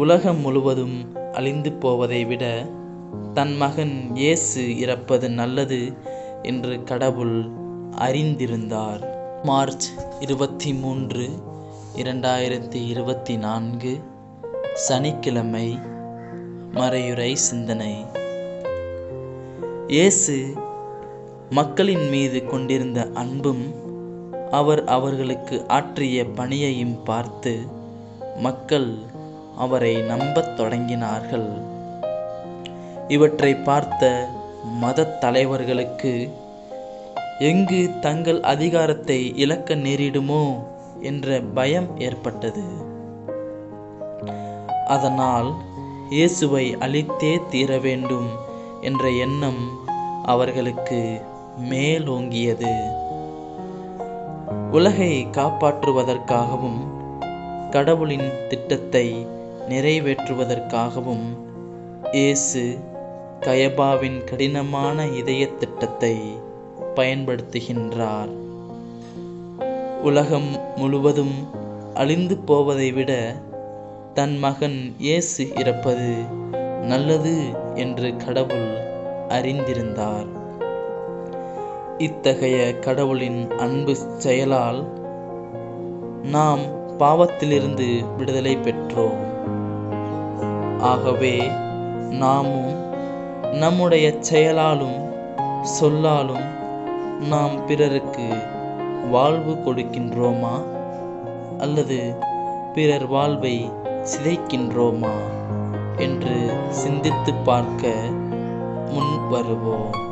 உலகம் முழுவதும் அழிந்து போவதை விட தன் மகன் இயேசு இறப்பது நல்லது என்று கடவுள் அறிந்திருந்தார். மார்ச் இருபத்தி மூன்று இரண்டாயிரத்தி இருபத்தி நான்கு சனிக்கிழமை மறையுறை சிந்தனை. இயேசு மக்களின் மீது கொண்டிருந்த அன்பும் அவர் அவர்களுக்கு ஆற்றிய பணியையும் பார்த்து மக்கள் அவரை நம்பத் தொடங்கினார்கள். இவற்றை பார்த்த மத தலைவர்களுக்கு எங்கு தங்கள் அதிகாரத்தை இழக்க நேரிடுமோ? என்ற பயம் ஏற்பட்டது. அதனால் இயேசுவை அழித்தே தீர வேண்டும் என்ற எண்ணம் அவர்களுக்கு மேலோங்கியது. உலகை காப்பாற்றுவதற்காகவும் கடவுளின் திட்டத்தை நிறைவேற்றுவதற்காகவும் இயேசு கயபாவின் கடினமான இதய திட்டத்தை பயன்படுத்துகின்றார். உலகம் முழுவதும் அழிந்து போவதை விட தன் மகன் இயேசு இறப்பது நல்லது என்று கடவுள் அறிந்திருந்தார். இத்தகைய கடவுளின் அன்பு செயலால் நாம் பாவத்திலிருந்து விடுதலை பெற்றோம். ஆகவே நாமும் நம்முடைய செயலாலும் சொல்லாலும் நாம் பிறருக்கு வாழ்வு கொடுக்கின்றோமா? அல்லது பிறர் வாழ்வை சிதைக்கின்றோமா? என்று சிந்தித்து பார்க்க முன் வருவோம்.